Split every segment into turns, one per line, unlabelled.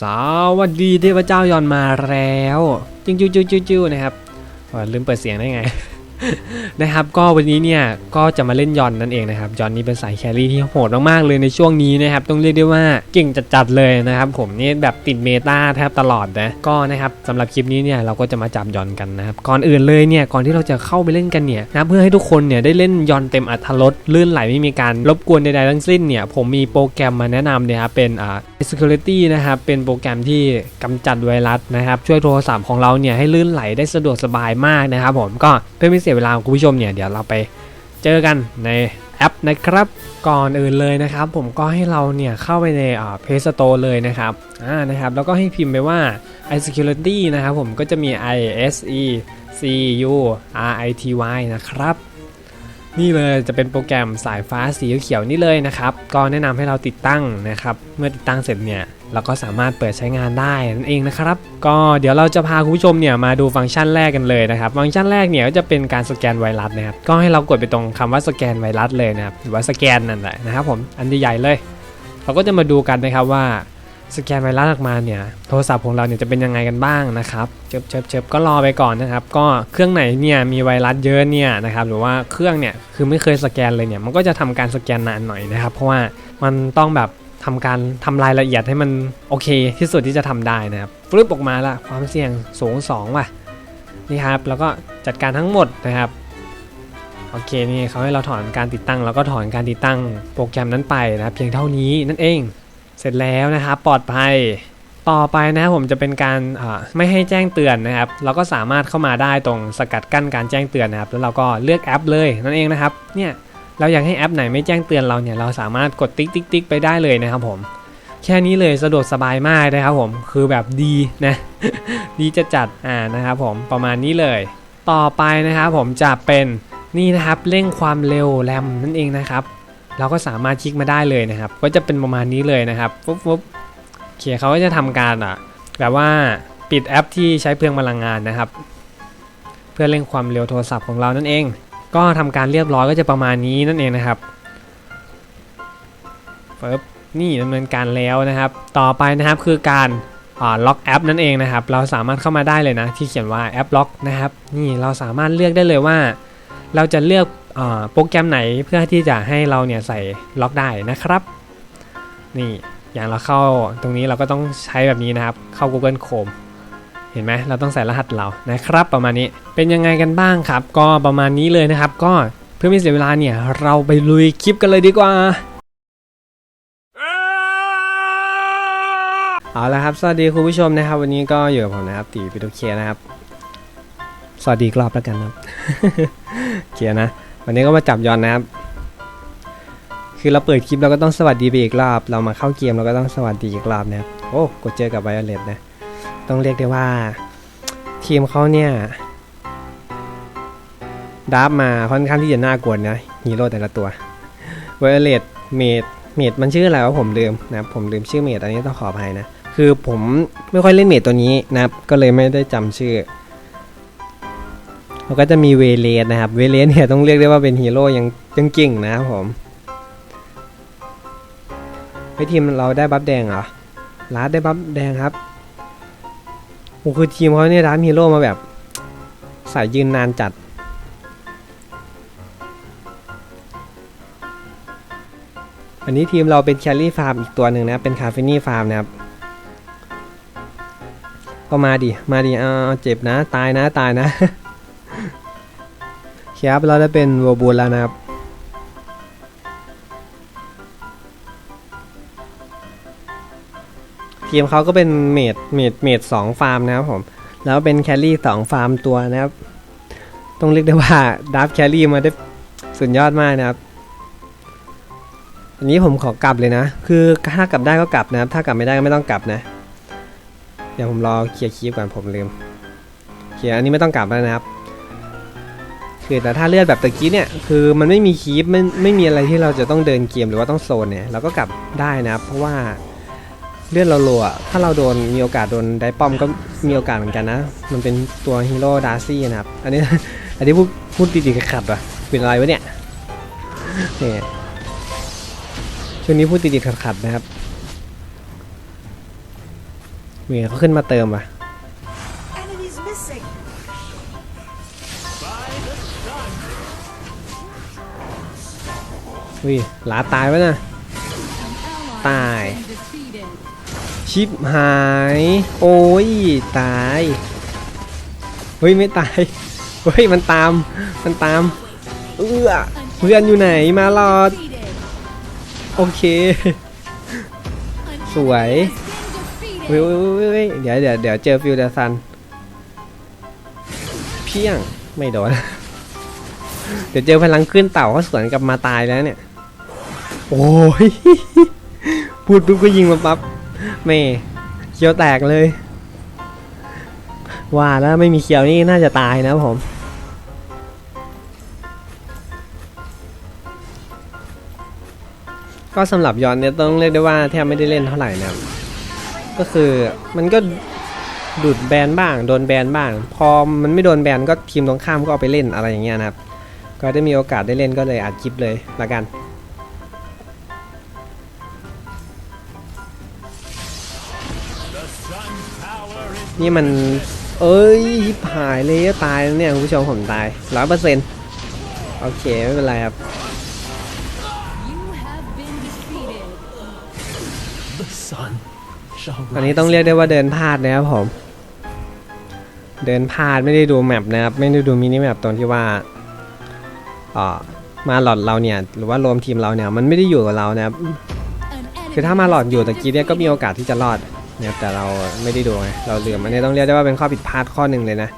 สวัสดีเทพเจ้ายอนมาแล้วจิ้งจิ้วจิ้วจิ้วจิ้วนะครับลืมเปิดเสียงได้ไงนะครับ ก็วันนี้เนี่ยก็จะมาเล่นยอนนั่นเองนะครับยอนนี่เป็นสายแครี่ที่โหดมากๆเลยในช่วงนี้นะครับต้องเรียกได้ว่าเก่งจัดๆเลยนะครับ ผมนี่แบบติดเมตาแทบตลอดนะก็นะครับสำหรับคลิปนี้เนี่ยเราก็จะมาจับยอนกันนะครับก่อนอื่นเลยเนี่ยก่อนที่เราจะเข้าไปเล่นกันเนี่ยนะเพื่อให้ทุกคนเนี่ยได้เล่นยอนเต็มอัตรสลื่นไหลไม่มีการรบกวนใดๆทั้งสิ้นเนี่ยผมมีโปรแกรมมาแนะนำเนี่ยครับเป็นอ่า Security นะครับเป็นโปรแกรมที่กำจัดไวรัสนะครับช่วยโทรศัพท์ของเราเนี่ยให้ลื่นไหลได้สะดวกสบายมากนะครับผมก็เพื่อไม่เสียเวลาคุณผู้ชมเนี่ยเดี๋ยวเราไปเจอกันในแอปนะครับก่อนอื่นเลยนะครับผมก็ให้เราเนี่ยเข้าไปในอ่า Play Store เลยนะครับอ่านะครับแล้วก็ให้พิมพ์ไปว่า iSecurity นะครับผมก็จะมี i s e c u r i t y นะครับ นี่เลยจะเป็นโปรแกรมสายฟ้าสีเขียวนี่เลยนะครับ ก็แนะนำให้เราติดตั้งนะครับ เมื่อติดตั้งเสร็จเนี่ยเราก็สามารถเปิดใช้งานได้นั่นเองนะครับ ก็เดี๋ยวเราจะพาคุณผู้ชมเนี่ยมาดูฟังก์ชันแรกกันเลยนะครับ ฟังก์ชันแรกเนี่ยก็จะเป็นการสแกนไวรัสนะครับ ก็ให้เรากดไปตรงคำว่าสแกนไวรัสเลยนะครับ หรือว่าสแกนนั่นแหละนะครับผม อันใหญ่ๆเลย เราก็จะมาดูกันนะครับว่า สแกนไวรัสออกมาเนี่ยโทรศัพท์ของเราเนี่ยจะเป็นยังไงกันบ้างนะครับเชิบเชิบเชิบก็รอไปก่อนนะครับ ก็เครื่องไหนเนี่ยมีไวรัสเยอะเนี่ยนะครับหรือว่าเครื่องเนี่ยคือไม่เคยสแกนเลยเนี่ยมันก็จะทำการสแกนนานหน่อยนะครับ เพราะว่ามันต้องแบบทำการทำรายละเอียดให้มันโอเค ที่สุดที่จะทำได้นะครับฟลุปออกมาละความเสี่ยงสูง2ว่ะนี่ครับแล้วก็จัดการทั้งหมดนะครับโอเคนี่เขาให้เราถอนการติดตั้ง แล้วก็ถอนการติดตั้งโปรแกรมนั้นไปนะครับเพียงเท่านี้นั่นเอง เสร็จแล้วนะครับปลอดภัยต่อไปนะครับผมจะเป็นการไม่ให้แจ้งเตือนนะครับ เราก็สามารถเข้ามาได้ตรงสกัดกั้นการแจ้งเตือนนะครับ แล้วเราก็เลือกแอปเลยนั่นเองนะครับเนี่ยเราอยากให้แอปไหนไม่แจ้งเตือนเราเนี่ยเราสามารถกดติ๊กติ๊กติ๊กไปได้เลยนะครับผมแค่นี้เลยสะดวกสบายมากนะครับผมคือแบบดีนะดีจะจัดอ่านะครับผมประมาณนี้เลย ต่อไปนะครับผมจะเป็นนี่นะครับเร่งความเร็วแรมนั่นเองนะครับ เราก็สามารถคลิกมาได้เลยนะครับ ก็จะเป็นประมาณนี้เลยนะครับปุ๊บปุ๊บโอเคเขาก็จะทำการอะแบบว่าปิดแอปที่ใช้เปลืองพลังงานนะครับ เพื่อเร่งความเร็วโทรศัพท์ของเรานั่นเอง ก็ทำการเรียบร้อยก็จะประมาณนี้นั่นเองนะครับปึ๊บนี่ดำเนินการแล้วนะครับ ต่อไปนะครับคือการล็อกแอปนั่นเองนะครับ เราสามารถเข้ามาได้เลยนะ ที่เขียนว่าแอปล็อกนะครับ นี่เราสามารถเลือกได้เลยว่า เราจะเลือก โปรแกรมไหนเพื่อที่จะให้เราเนี่ยใส่ล็อกได้นะครับ นี่อย่างเราเข้าตรงนี้เราก็ต้องใช้แบบนี้นะครับ เข้า Google Chrome เห็นไหมเราต้องใส่รหัสเรานะครับ ประมาณนี้เป็นยังไงกันบ้างครับ ก็ประมาณนี้เลยนะครับ ก็เพื่อไม่เสียเวลาเนี่ย เราไปลุยคลิปกันเลยดีกว่าเอาละครับ สวัสดีคุณผู้ชมนะครับ วันนี้ก็อยู่กับผมนะครับตีปิโตเคนะครับ สวัสดีกรอบแล้วกันครับเคียนะ วันนี้ก็มาจับยอนนะครับ คือเราเปิดคลิปเราก็ต้องสวัสดีไปอีกรอบ เรามาเข้าเกมเราก็ต้องสวัสดีอีกรอบนะครับ โอ้กดเจอกับไวโอเลตนะ ต้องเรียกได้ว่า ทีมเขาเนี่ยดับมาค่อนข้างที่จะน่ากลัวนะฮีโร่แต่ละตัวไวโอเลตเมดเมดมันชื่ออะไรวะผมลืมนะครับผมลืมชื่อเมดอันนี้ต้องขออภัยนะ คือผมไม่ค่อยเล่นเมดตัวนี้นะครับ ก็เลยไม่ได้จำชื่อ แล้วก็จะมีเวเลสนะครับ เวเลสเนี่ยต้องเรียกได้ว่าเป็นฮีโร่ยังยังเก่งนะครับผมไอทีมเราได้บัฟแดงเหรอลาดได้บัฟแดงครับโอ้คือทีมเขาเนี่ยร้านฮีโร่มาแบบสายยืนนานจัด อันนี้ทีมเราเป็นแคลรี่ฟาร์มอีกตัวหนึ่งนะ เป็นคาเฟนี่ฟาร์มนะครับ ก็มาดิ มาดิ เอาเจ็บนะ ตายนะ ตายนะ ครับเราได้เป็นวัวบูลแล้วนะครับ ทีมเขาก็เป็นเมดเมดเมดสองฟาร์มนะครับผม แล้วเป็นแคลรี่สองฟาร์มตัวนะครับ ต้องเรียกได้ว่าดับแคลรี่มาได้สุดยอดมากนะครับ อันนี้ผมขอกลับเลยนะ คือถ้ากลับได้ก็กลับนะครับ ถ้ากลับไม่ได้ก็ไม่ต้องกลับนะ เดี๋ยวผมรอเคลียร์คลิปก่อนผมลืม เคลียร์อันนี้ไม่ต้องกลับแล้วนะครับ คือแต่ถ้าเลือดแบบตะกี้เนี่ยคือมันไม่มีคีปไม่ไม่มีอะไรที่เราจะต้องเดินเกมหรือว่าต้องโซนเนี่ยเราก็กลับได้นะครับเพราะว่าเลือดเราโลอะถ้าเราโดนมีโอกาสโดนได้ป้อมก็มีโอกาสเหมือนกันนะ มันเป็นตัวฮีโร่ดาร์ซี่นะครับ อันนี้อันนี้พูดพูดติดๆขัดๆว่ะเป็นอะไรวะเนี่ยเนี่ยช่วงนี้พูดติดๆขัดๆนะครับเมียเขาขึ้นมาเติมว่ะ วิหลาตายวะน่ะตาย ชิปหาย โอ้ย ตาย เฮ้ย ไม่ตาย เฮ้ย มันตาม มันตาม เอื้อเพื่อนอยู่ไหนมาหลอด โอเค สวยเว้ยเว้ยเว้ยเดี๋ยวเดี๋ยวเดี๋ยวเจอฟิวเดอร์ซัน เพี้ยง ไม่โดน เดี๋ยวเจอพลังขึ้นเต่าเขาสวนกลับมาตายแล้วเนี่ย โอ้ยพูดปุ๊บก็ยิงมาปั๊บแม่เคียวแตกเลย ว่าแล้วไม่มีเคียวนี่น่าจะตายนะผมก็สำหรับยอนเนี่ยต้องเรียกได้ว่าแทบไม่ได้เล่นเท่าไหร่นะก็คือมันก็ดูดแบนบ้างโดนแบนบ้าง พอมันไม่โดนแบนก็ทีมตรงข้ามก็เอาไปเล่นอะไรอย่างเงี้ยนะครับ ก็ได้มีโอกาสได้เล่นก็เลยอัดคลิปเลยละกัน นี่มัน เอ้ยหายเลยตายแล้วเนี่ยคุณผู้ชมผมตายร้อยเปอร์เซ็นต์โอเค ไม่เป็นไรครับ อันนี้ต้องเรียกได้ว่าเดินพลาดนะครับผม เดินพลาดไม่ได้ดูแมปนะครับ ไม่ได้ดูมินิแมปตรงที่ว่าเออมาหลอดเราเนี่ย หรือว่ารวมทีมเราเนี่ย มันไม่ได้อยู่กับเรานะครับ คือถ้ามาหลอดอยู่ตะกี้เนี่ยก็มีโอกาสที่จะรอด นะครับแต่เราไม่ได้ดูไงเราเหลืมอันนี้ต้องเรียกได้ว่าเป็นข้อผิดพลาดข้อหนึ่งเลยนะ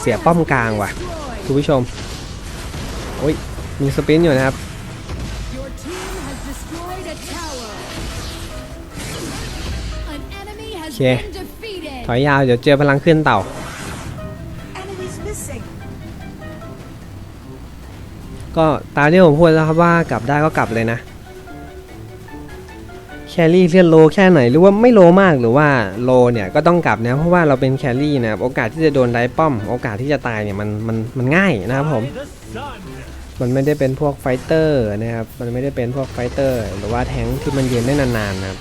เสียป้อมกลางว่ะคุณผู้ชมโอ้ยมีสปินอยู่นะครับ
Your team has destroyed a tower. An enemy has
Okay.
been defeated.
ถอยยาวเดี๋ยวเจอพลังขึ้นเต่า ก็ตามที่ผมพูดแล้วครับว่ากลับได้ก็กลับเลยนะ แครี่เลื่อนโลแค่ไหนหรือว่าไม่โลมากหรือว่าโลเนี่ยก็ต้องกลับนะเพราะว่าเราเป็นแครี่นะครับโอกาสที่จะโดนไดป้อม โอกาสที่จะตายเนี่ยมันมันมันง่ายนะครับผม มันไม่ได้เป็นพวกไฟเตอร์นะครับมันไม่ได้เป็นพวกไฟเตอร์ หรือว่าแทงค์ที่มันเยืนได้นานๆนะครับ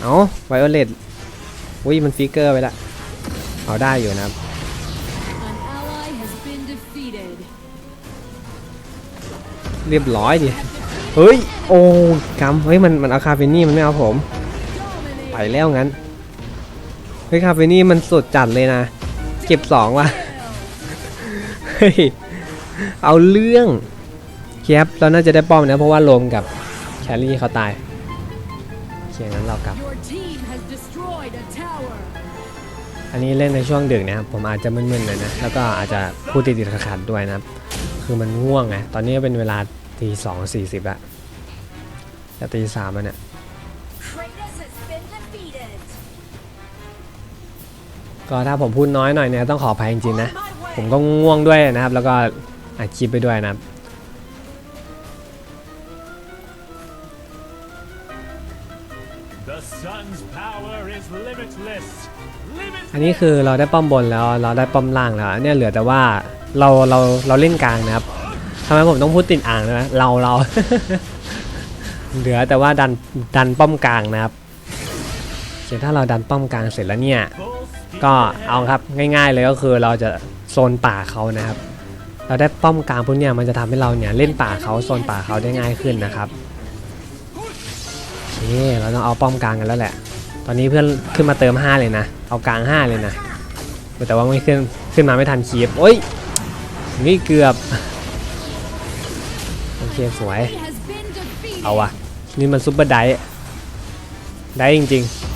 เอาไวโอเลตอุ้ยมันฟิกเกอร์ไปละเอาได้อยู่นะครับ เรียบร้อยดิ เฮ้ย โอ้กำเฮ้ย มันมันเอาคาเฟนี่มันไม่เอาผม ไปแล้วงั้น เฮ้ย คาเฟนี่มันสุดจัดเลยนะ เก็บสองว่ะ เฮ้ย เอาเรื่องแคปเราน่าจะได้ป้อมนะ เพราะว่าโลมกับแคลรี่เขาตายโอเคงั้นเรากลับ
Your team has destroyed a tower.
อันนี้เล่นในช่วงดึกนะครับ ผมอาจจะมึนๆหน่อยนะ แล้วก็อาจจะพูดติดๆขัดๆด้วยนะครับ คือมันง่วงไง ตอนนี้ก็เป็นเวลาตีสองสี่สิบละจะตีสามแล้วเนี่ย
Kratos has been defeated.
ก็ถ้าผมพูดน้อยหน่อยเนี่ยต้องขออภัยจริงๆนะ
On my way.
ผมก็ง่วงด้วยนะครับ แล้วก็อัดคลิปไปด้วยนะครับ อันนี้คือเราได้ป้อมบนแล้วเราได้ป้อมล่างแล้วเนี่ยเหลือแต่ว่าเราเราเราเล่นกลางนะครับทำไมผมต้องพูดติดอ่างนะเราเราเหลือแต่ว่าดันดันป้อมกลางนะครับเดี๋ยวถ้าเราดันป้อมกลางเสร็จแล้วเนี่ยก็เอาครับง่าย ๆเลยก็คือเราจะโซนป่าเขานะครับ เราได้ป้อมกลางพวกเนี่ยมันจะทำให้เราเนี่ยเล่นป่าเขาโซนป่าเขาได้ง่ายขึ้นนะครับโอเคเราต้องเอาป้อมกลางกันแล้วแหละ ตอนนี้เพื่อนขึ้นมาเติม 5 เลยนะ เอากลาง 5 เลยนะ แต่ว่าไม่ขึ้นขึ้นมาไม่ทันคีบโอ้ยนี่เกือบ โอเคสวย เอาวะนี่มันซุปเปอร์ไดได้จริง ๆ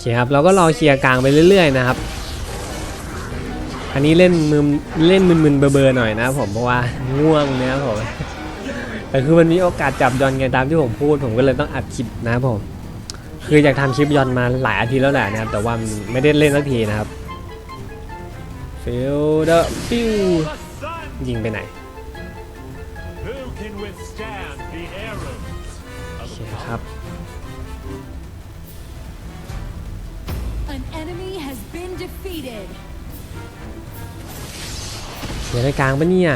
เคครับเราก็รอเคลียร์กลางไปเรื่อย ๆ นะครับ อันนี้เล่นมือเล่นมึนๆเบอร์ๆหน่อยนะครับผมเพราะว่าง่วงนะครับผมแต่คือมันมีโอกาสจับยอนไงตามที่ผมพูด ผมก็เลยต้องอัดคลิปนะครับผม คืออยากทำคลิปยอนมาหลายอาทิตย์แล้วแหละนะครับ แต่ว่าไม่ได้เล่นสักทีนะครับฟิลเดอร์ปิ้ว
The sun.
ยิงไปไหน
Who can withstand the arrows?
ครับ เดี๋ยวได้กลางปะเนี่ย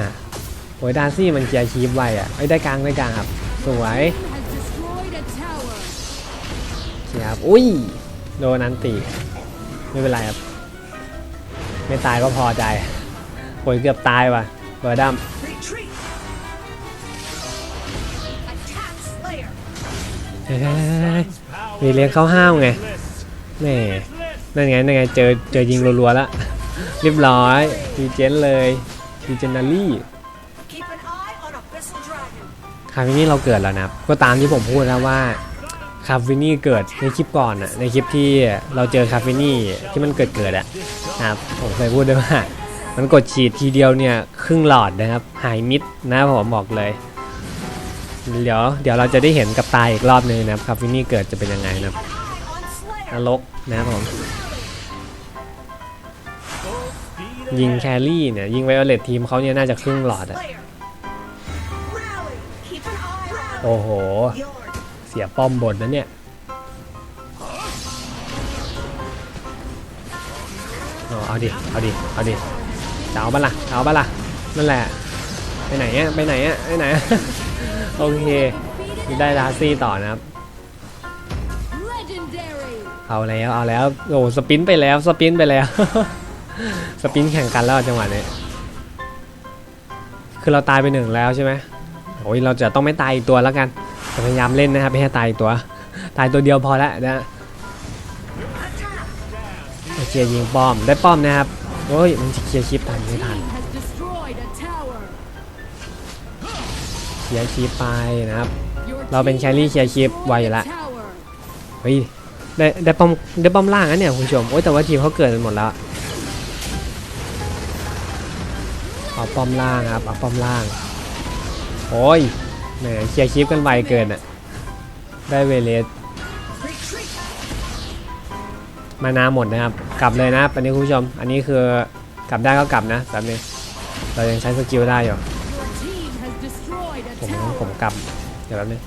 โอ้ยดาร์ซี่มันเคลียร์คีบไวอะไอ้ยได้กลางได้กลางครับ สวย
Team has destroyed a tower.
เคลียร์ครับอุ้ย โดนอันตีไม่เป็นไรครับ ไม่ตายก็พอใจโอ้ยเกือบตายว่ะเบอร์ดัม
Retreat. Attack Slayer.
เฮ้ย
Sun's power
มีเลี้ยงเข้าห้าวไง
limitless.
แหม่
Limitless.
นั่นไงนั่นไงเจอเจอยิงรัวๆแล้วเรียบร้อยดีเจนเลยดีเจนารี่
Keep an eye on Abyssal Dragon.
คาฟินี่เราเกิดแล้วนะครับก็ตามที่ผมพูดแล้วว่าคาฟินี่เกิดในคลิปก่อนอะในคลิปที่เราเจอคาฟินี่ที่มันเกิดเกิดอะนะครับผมเคยพูดด้วยว่า มันกดฉีดทีเดียวเนี่ยครึ่งหลอดนะครับหายมิดนะผมบอกเลย เดี๋ยวเดี๋ยวเราจะได้เห็นกับตาอีกรอบนึงนะครับคาฟินี่เกิดจะเป็นยังไงนะครับนรกนะครับผม ยิงแครี่เนี่ย ยิงไวโอเลตทีมเขาเนี่ยน่าจะครึ่งหลอดอะโอ้โห เสียป้อมบนนะเนี่ยเอาดิ เอาดิ เอาดิเอาปะล่ะเอาปะล่ะ นั่นแหละ ไปไหนอะ ไปไหนอะ ไปไหน โอเค ได้ดาร์ซี่ต่อนะครับ เอาแล้ว เอาแล้ว โอ้สปินไปแล้ว สปินไปแล้ว สปินแข่งกันแล้วจังหวะนี้คือเราตายไปหนึ่งแล้วใช่ไหมโอ้ยเราจะต้องไม่ตายอีกตัวแล้วกันจะพยายามเล่นนะครับไม่ให้ตายอีกตัว ตายตัวเดียวพอแล้วนะโอเคยิงป้อมได้ป้อมนะครับโอ้ยมันเคลียร์ชิปทันไม่ทันเคลียร์ชิปไปนะครับ เราเป็นแครี่เคลียร์ชิปไวอยู่ละเฮ้ยได้ได้ป้อมได้ป้อมล่างนะเนี่ยคุณผู้ชมโอ้ยแต่ว่าทีมเขาเกิดหมดแล้ว เอาป้อมล่างครับเอาป้อมล่าง โอ้ยแหมเคลียร์ชิปกันไวเกินอะได้เวเลสมานาหมดนะครับ กลับเลยนะอันนี้คุณผู้ชม อันนี้คือกลับได้ก็กลับนะแบบนี้เรายังใช้สกิลได้อยู่ผมผมกลับเดี๋ยวแป๊บนึง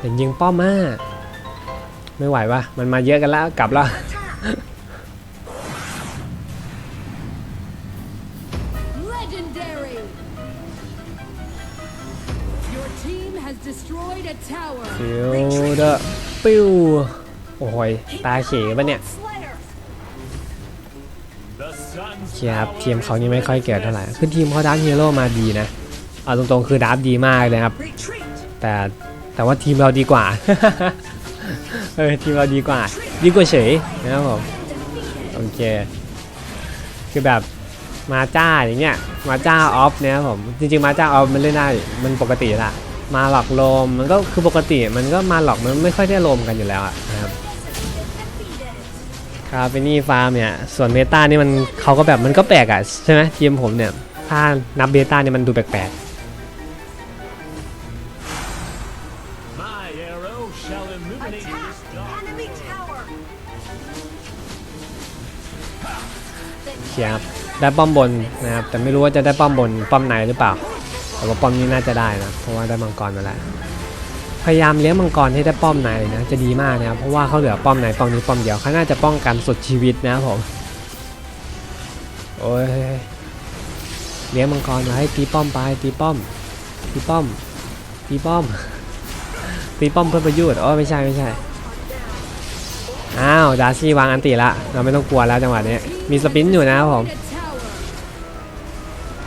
เห็นยิงป้อมมาไม่ไหววะมันมาเยอะกันแล้วกลับแล้ว
team has destroyed a tower.
ฟิวเดอร์ปิ้วโอ้ยตาเขปะเนี่ย
Slayer.
เชียร์ครับทีมเขานี่ไม่ค่อยเก่งเท่าไหร่คือทีมเขาดับฮีโร่มาดีนะ เอาตรงๆคือดับดีมากเลยครับ
Retreat.
แต่แต่ว่าทีมเราดีกว่า เออทีมเราดีกว่า ดีกว่าเฉยนะครับผม โอเค คือแบบ มาจ้าอย่างเงี้ยมาจ้าออฟเนี่ยครับผมจริงๆมาจ้าออฟมันเล่นได้มันปกติละมาหลอกโลมมันก็คือปกติมันก็มาหลอกมันไม่ค่อยได้โลมกันอยู่แล้วอะนะครับคาเฟนี่ฟาร์มเนี่ยส่วนเมตานี่มันเขาก็แบบมันก็แปลกอะใช่ไหมทีมผมเนี่ยถ้านับเบต้าเนี่ยมันดูแปลก
My arrow shall illuminate
Attack
this
the
dark
enemy tower.
ๆเชียร์ครับ ได้ป้อมบนนะครับแต่ไม่รู้ว่าจะได้ป้อมบนป้อมไหนหรือเปล่า แต่ว่าป้อมนี้น่าจะได้นะเพราะว่าได้มังกรมาแล้วพยายามเลี้ยงมังกรให้ได้ป้อมไหนนะจะดีมากนะครับเพราะว่าเขาเหลือป้อมไหนป้อมนี้ป้อมเดียวเขาน่าจะป้องกันสุดชีวิตนะผมโอ้ยเลี้ยงมังกรมาให้ตีป้อมไปตีป้อมตีป้อมตีป้อมตีป้อมเพื่อประโยชน์อ๋อไม่ใช่ไม่ใช่อ้าวดาซี่วางอันติละเราไม่ต้องกลัวแล้วจังหวะนี้มีสปินอยู่นะครับผม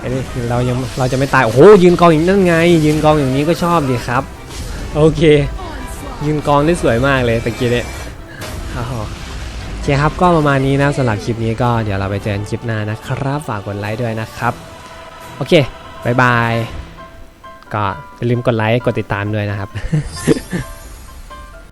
อ้นี่เรายังเราจะไม่ตาย โอ้โหยืนกองอย่างนั่นไง ยืนกองอย่างนี้ก็ชอบดีครับ โอเค ยืนกองได้สวยมากเลยตะกี้เนี่ยโอเคครับก็ประมาณนี้นะสำหรับคลิปนี้ก็เดี๋ยวเราไปเจอกันคลิปหน้านะครับ ฝากกดไลค์ด้วยนะครับ โอเคบายบายก็อย่าลืมกดไลค์กดติดตามด้วยนะครับ